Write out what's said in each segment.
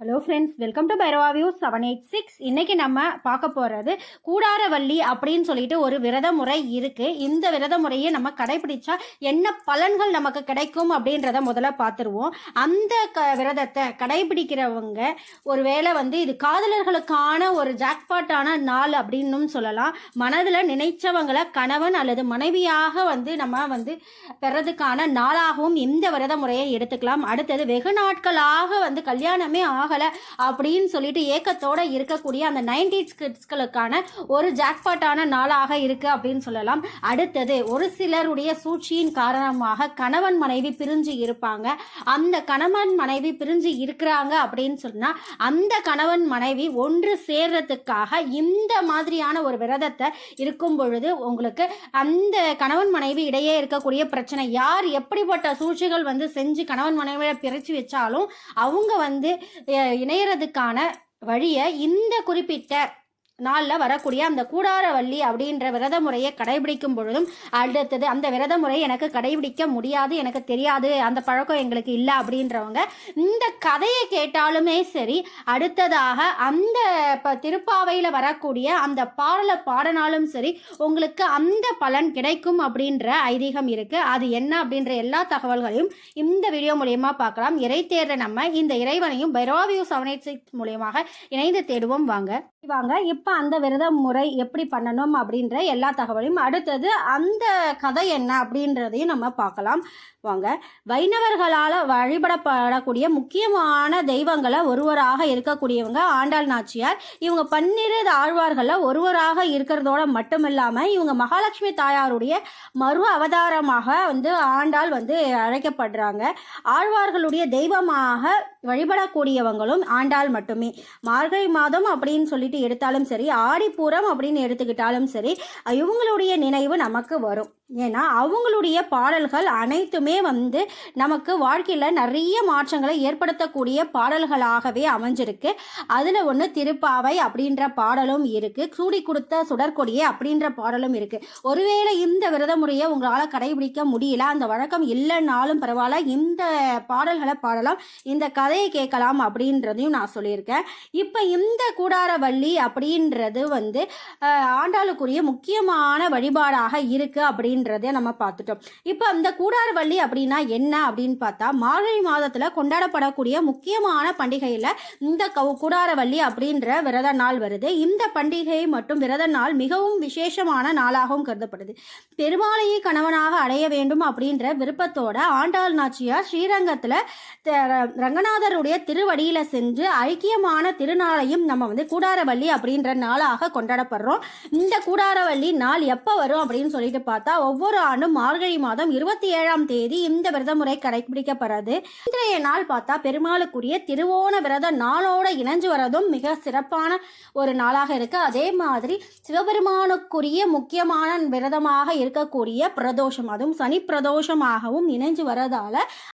Hello friends welcome to Bhairava view seven eight six இன்னைக்கு நம்ம பார்க்க போகிறது கூடாரவள்ளி அப்படின்னு சொல்லிட்டு ஒரு விரத முறை இருக்குது இந்த விரத முறையை நம்ம கடைபிடிச்சா என்ன பலன்கள் நமக்கு கிடைக்கும் அப்படின்றத முதல்ல பார்த்துருவோம். அந்த க விரதத்தை கடைபிடிக்கிறவங்க ஒருவேளை வந்து இது காதலர்களுக்கான ஒரு ஜாக்பாட்டான நாள் அப்படின்னும் சொல்லலாம். மனதில் நினைச்சவங்களை கணவன் அல்லது மனைவியாக வந்து நம்ம வந்து பெறதுக்கான நாளாகவும் இந்த விரத முறையை எடுத்துக்கலாம். அடுத்தது வெகு நாட்களாக வந்து கல்யாணமே ஆகலை அப்படின்னு சொல்லிட்டு ஏக்கத்தோட இருக்கக்கூடிய அந்த நைன்டிஸ் கிட்ஸ்களுக்கான ஒரு ஜாக்பாட்டான நாளாக இருக்குது அப்படின்னு சொல்லலாம். அடுத்தது ஒரு சிலருடைய சூழ்ச்சியின் காரணமாக கணவன் மனைவி பிரிஞ்சு இருப்பாங்க. அந்த கணவன் மனைவி பிரிஞ்சு இருக்கிறாங்க அப்படின்னு சொன்னால் அந்த கணவன் மனைவி ஒன்று சேர்றதுக்காக இந்த மாதிரியான ஒரு விரதத்தை இருக்கும் பொழுது உங்களுக்கு அந்த கணவன் மனைவி இடையே இருக்கக்கூடிய பிரச்சனை யார் எப்படிப்பட்ட சூழ்ச்சிகள் வந்து செஞ்சு கணவன் மனைவியை பிரித்து வச்சாலும் அவங்க வந்து இணையறதுக்கான வழியை இந்த குறிப்பிட்ட நாளில் வரக்கூடிய அந்த கூடாரவள்ளி அப்படின்ற விரத முறையை கடைபிடிக்கும் பொழுதும் அடுத்தது அந்த விரத முறை எனக்கு கடைபிடிக்க முடியாது எனக்கு தெரியாது அந்த பழக்கம் எங்களுக்கு இல்லை அப்படின்றவங்க இந்த கதையை கேட்டாலுமே சரி அடுத்ததாக அந்த இப்போ திருப்பாவையில் வரக்கூடிய அந்த பாடலை பாடினாலும் சரி உங்களுக்கு அந்த பலன் கிடைக்கும் அப்படின்ற ஐதீகம் இருக்குது அது என்ன அப்படின்ற எல்லா தகவல்களையும் இந்த வீடியோ மூலயமா பார்க்கலாம். இறை தேர்ற நம்ம இந்த இறைவனையும் பைரோவியூ செவன் எயிட் சிக்ஸ் மூலியமாக இணைந்து தேடுவோம். வாங்க. வாங்க இப்போ அந்த விரத முறை எப்படி பண்ணணும் அப்படின்ற எல்லா தகவலையும் அடுத்தது அந்த கதை என்ன அப்படின்றதையும் நம்ம பார்க்கலாம். வாங்க. வைணவர்களால் வழிபடப்படக்கூடிய முக்கியமான தெய்வங்களை ஒருவராக இருக்கக்கூடியவங்க ஆண்டாள் நாச்சியார். இவங்க பன்னிரு ஆழ்வார்களில் ஒருவராக இருக்கிறதோட மட்டும் இல்லாமல் இவங்க மகாலட்சுமி தாயாருடைய மறு அவதாரமாக வந்து ஆண்டாள் வந்து அழைக்கப்படுறாங்க. ஆழ்வார்களுடைய தெய்வமாக வழிபடக்கூடியவங்களும் ஆண்டாள் மட்டுமே. மார்கழி மாதம் அப்படின்னு சொல்லிட்டு எடுத்தாலும் சரி ஆடிப்பூரம் அப்படின்னு எடுத்துக்கிட்டாலும் சரி இவங்களுடைய நினைவு நமக்கு வரும். ஏன்னா அவங்களுடைய பாடல்கள் அனைத்துமே வந்து நமக்கு வாழ்க்கையில் நிறைய மாற்றங்களை ஏற்படுத்தக்கூடிய பாடல்களாகவே அமைஞ்சிருக்கு. அதில் ஒன்று திருப்பாவை அப்படின்ற பாடலும் இருக்குது சூடி கொடுத்த சுடற்கொடியே அப்படின்ற பாடலும் இருக்குது ஒருவேளை இந்த விரத முறையை உங்களால் கடைபிடிக்க முடியல அந்த வழக்கம் இல்லைன்னாலும் பரவாயில்ல இந்த பாடல்களை பாடலாம் இந்த கதையை கேட்கலாம் அப்படின்றதையும் நான் சொல்லியிருக்கேன். இப்போ இந்த கூடாரவள்ளி அப்படின்றது வந்து ஆண்டாளுக்குரிய முக்கியமான வழிபாடாக இருக்குது அப்படின்னு அப்படின்றதே நம்ம பார்த்துட்டோம். இப்போ இந்த கூடாரவள்ளி அப்படின்னா என்ன அப்படின்னு பார்த்தா மார்கழி மாதத்தில் கொண்டாடப்படக்கூடிய முக்கியமான பண்டிகையில் இந்த கவு- கூடாரவள்ளி அப்படின்ற விரத நாள் வருது. இந்த பண்டிகை மற்றும் விரத நாள் மிகவும் விசேஷமான நாளாகவும் கருதப்படுது. பெருமாளையை கணவனாக அடைய வேண்டும் அப்படின்ற விருப்பத்தோட ஆண்டாள் நாச்சியார் ஸ்ரீரங்கத்தில் ரங்கநாதருடைய திருவடியில் சென்று ஐக்கியமான திருநாளையும் நம்ம வந்து கூடாரவள்ளி அப்படின்ற நாளாக கொண்டாடப்படுறோம். இந்த கூடாரவள்ளி நாள் எப்போ வரும் அப்படின்னு சொல்லிட்டு பார்த்தா ஒவ்வொரு ஆண்டும் மார்கழி மாதம் இருபத்தி ஏழாம் தேதி இந்த விரத முறை கடைபிடிக்கப்படுறது இன்றைய நாள் பார்த்தா பெருமாளுக்குரிய திருவோண விரத நாளோட இணைஞ்சு வரதும் மிக சிறப்பான ஒரு நாளாக இருக்கு. அதே மாதிரி சிவபெருமானுக்குரிய முக்கியமான விரதமாக இருக்கக்கூடிய பிரதோஷம் அதுவும் சனி பிரதோஷமாகவும் இணைஞ்சு வரதால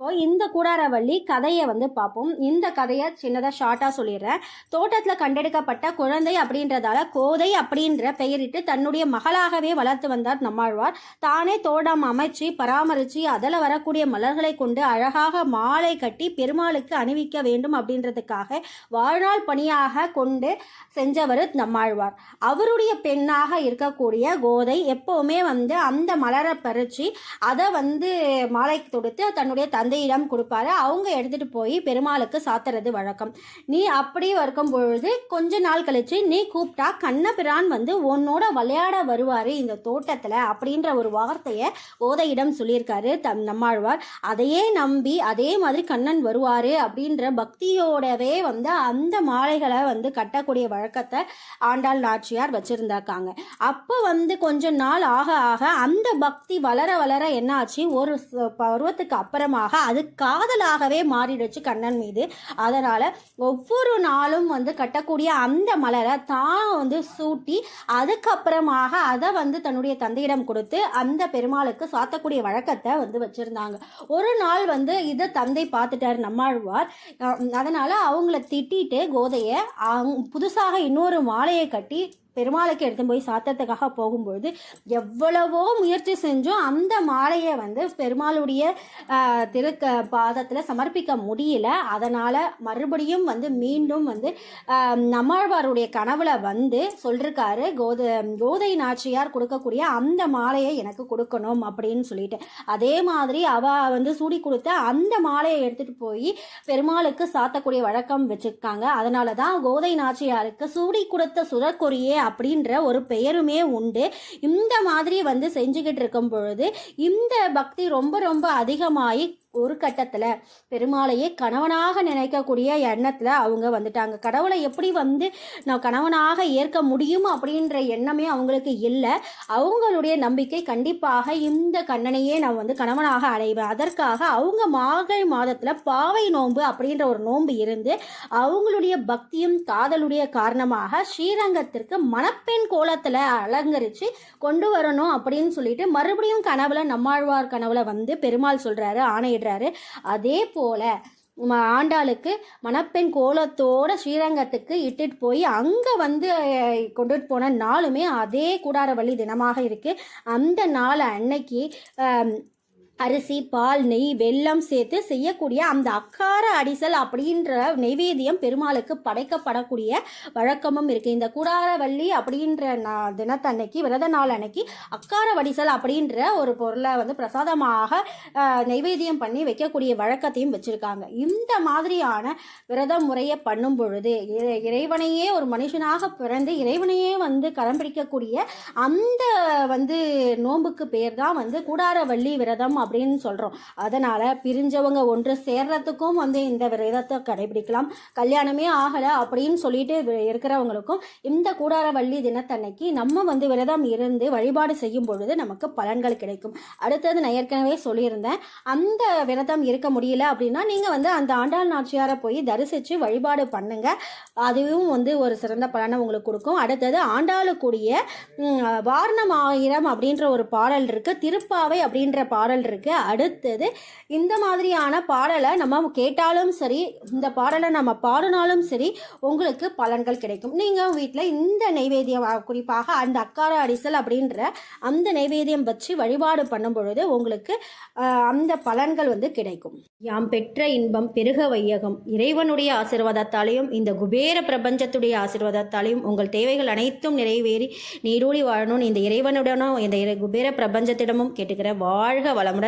இப்போ இந்த கூடாரவள்ளி கதையை வந்து பார்ப்போம். இந்த கதையை சின்னதாக ஷார்ட்டாக சொல்லிடுறேன். தோட்டத்தில் கண்டெடுக்கப்பட்ட குழந்தை அப்படின்றதால கோதை அப்படின்ற பெயரிட்டு தன்னுடைய மகளாகவே வளர்த்து வந்தார் நம்மாழ்வார். தானே தோட்டம் அமைச்சு பராமரித்து அதில் வரக்கூடிய மலர்களை கொண்டு அழகாக மாலை கட்டி பெருமாளுக்கு அணிவிக்க வேண்டும் அப்படின்றதுக்காக வாழ்நாள் பணியாக கொண்டு செஞ்சவர் நம்மாழ்வார். அவருடைய பெண்ணாக இருக்கக்கூடிய கோதை எப்போவுமே வந்து அந்த மலரை பறித்து அதை வந்து மாலை தொடுத்து தன்னுடைய தந்தையிடம் கொடுப்பாரு? அவங்க எடுத்துட்டு போய் பெருமாளுக்கு சாத்துறது வழக்கம். நீ அப்படி இருக்கும் பொழுது கொஞ்ச நாள் கழிச்சு நீ கூப்பிட்டா கண்ணபிரான் வந்து உன்னோட விளையாட வருவாரு இந்த தோட்டத்துல அப்படின்ற ஒரு வார்த்தையை ஓதையிடம் சொல்லியிருக்காரு தம் நம்மாழ்வார். அதையே நம்பி அதே மாதிரி கண்ணன் வருவாரு அப்படின்ற பக்தியோடவே வந்து அந்த மாலைகளை வந்து கட்டக்கூடிய வழக்கத்தை ஆண்டாள் நாச்சியார் வச்சிருந்தாக்காங்க அப்போ வந்து கொஞ்ச நாள் ஆக ஆக அந்த பக்தி வளர வளர என்னாச்சு? ஒரு பருவத்துக்கு அப்புறமாக அது காதலாகவே மாறிடுச்சு கண்ணன் மீது. அதனால் ஒவ்வொரு நாளும் வந்து கட்டக்கூடிய அந்த மலரை தான் வந்து சூட்டி அதுக்கப்புறமாக அதை வந்து தன்னுடைய தந்தையிடம் கொடுத்து அந்த பெருமாளுக்கு சாத்தக்கூடிய வழக்கத்தை வந்து வச்சுருந்தாங்க. ஒரு நாள் வந்து இதை தந்தை பார்த்துட்டார் நம்மாழ்வார். அதனால் அவங்கள திட்டிட்டு கோதையை அவங் புதுசாக இன்னொரு மாலையை கட்டி பெருமாளுக்கு எடுத்து போய் சாத்தத்துக்காக போகும்பொழுது எவ்வளவோ முயற்சி செஞ்சும் அந்த மாலையை வந்து பெருமாளுடைய திருக்க திரு பாதத்தில் சமர்ப்பிக்க முடியல. அதனால் மறுபடியும் வந்து மீண்டும் வந்து நம்மாழ்வாருடைய கனவுல வந்து சொல்லிருக்காரு கோத கோதை நாச்சியார் கொடுக்கக்கூடிய அந்த மாலையை எனக்கு கொடுக்கணும் அப்படின்னு சொல்லிட்டு. அதே மாதிரி அவ வந்து சூடி கொடுத்த அந்த மாலையை எடுத்துட்டு போய் பெருமாளுக்கு சாத்தக்கூடிய வழக்கம் வச்சுருக்காங்க. அதனால தான் கோதை நாச்சியாருக்கு சூடி கொடுத்த சுரக்கொரியே அப்படின்ற ஒரு பெயருமே உண்டு. இந்த மாதிரி வந்து செஞ்சுக்கிட்டு இருக்கும் பொழுது இந்த பக்தி ரொம்ப ரொம்ப அதிகமாகி ஒரு கட்டத்தில் பெருமாளையே கணவனாக நினைக்கக்கூடிய எண்ணத்தில் அவங்க வந்துட்டாங்க. கடவுளை எப்படி வந்து நான் கணவனாக ஏற்க முடியும் அப்படின்ற எண்ணமே அவங்களுக்கு இல்லை. அவங்களுடைய நம்பிக்கை கண்டிப்பாக இந்த கண்ணனையே நான் வந்து கணவனாக அடைவேன். அதற்காக அவங்க மார்கழி மாதத்தில் பாவை நோன்பு அப்படின்ற ஒரு நோன்பு இருந்து அவங்களுடைய பக்தியும் காதலுடைய காரணமாக ஸ்ரீரங்கத்திற்கு மணப்பெண் கோலத்தில் அலங்கரித்து கொண்டு வரணும் அப்படின்னு சொல்லிட்டு மறுபடியும் கனவுல நம்மாழ்வார் கனவுல வந்து பெருமாள் சொல்றாரு சொல்கிறாரு அதே போல ஆண்டாளுக்கு மணப்பெண் கோலத்தோட ஸ்ரீரங்கத்துக்கு இட்டுட்டு போய் அங்கே வந்து கொண்டுட்டு போன நாளுமே அதே கூடாரவள்ளி தினமாக இருக்கு. அந்த நாள் அன்னைக்கு அரிசி பால் நெய் வெல்லம் சேர்த்து செய்யக்கூடிய அந்த அக்கார அடிசல் அப்படின்ற நெவேதியம் பெருமாளுக்கு படைக்கப்படக்கூடிய வழக்கமும் இருக்குது இந்த கூடாரவள்ளி அப்படின்ற நான் தினத்தன்னைக்கு விரத நாள் அன்னைக்கு அக்கார வடிசல் அப்படின்ற ஒரு பொருளை வந்து பிரசாதமாக நெவேதியம் பண்ணி வைக்கக்கூடிய வழக்கத்தையும் வச்சுருக்காங்க. இந்த மாதிரியான விரத முறையை பண்ணும் பொழுது இறை- இறைவனையே ஒரு மனுஷனாக பிறந்து இறைவனையே வந்து கரம் பிடிக்கக்கூடிய அந்த வந்து நோன்புக்கு பேர் தான் வந்து கூடாரவள்ளி விரதம் அப்படின்னு சொல்கிறோம் அதனால் பிரிஞ்சவங்க ஒன்று சேர்றதுக்கும் வந்து இந்த விரதத்தை கடைபிடிக்கலாம். கல்யாணமே ஆகலை அப்படின்னு சொல்லிட்டு இருக்கிறவங்களுக்கும் இந்த கூடாரவள்ளி தினத்தன்னைக்கு நம்ம வந்து விரதம் இருந்து வழிபாடு செய்யும் பொழுது நமக்கு பலன்கள் கிடைக்கும். அடுத்தது நான் ஏற்கனவே சொல்லியிருந்தேன். அந்த விரதம் இருக்க முடியல அப்படின்னா நீங்கள் வந்து அந்த ஆண்டாள் நாச்சியாரை போய் தரிசித்து வழிபாடு பண்ணுங்கள் அதுவும் வந்து ஒரு சிறந்த பலனை உங்களுக்கு கொடுக்கும். அடுத்தது ஆண்டாளுக்குரிய வாரணம் ஆயிரம் அப்படின்ற ஒரு பாடல் இருக்குது திருப்பாவை அப்படின்ற பாடல் இருக்கு. அடுத்தது இந்த மாதிரியான பாடலை நம்ம கேட்டாலும் சரி இந்த பாடலை நம்ம பாடினாலும் சரி உங்களுக்கு பலன்கள் கிடைக்கும். நீங்கள் வீட்டில் இந்த நைவேத்தியம் குறிப்பாக அந்த அக்கார அடிசல் அப்படின்ற அந்த நைவேத்தியம் வச்சு வழிபாடு பண்ணும் பொழுது உங்களுக்கு அந்த பலன்கள் வந்து கிடைக்கும். யாம் பெற்ற இன்பம் பெருக வையகம். இறைவனுடைய ஆசீர்வாதத்தாலையும் இந்த குபேர பிரபஞ்சத்துடைய ஆசீர்வாதத்தாலையும் உங்கள் தேவைகள் அனைத்தும் நிறைவேறி நீரூடி வாழணும்னு இந்த இறைவனுடனும் இந்த இறை- குபேர பிரபஞ்சத்திடமும் கேட்டுக்கிற வாழ்க வளமுடன்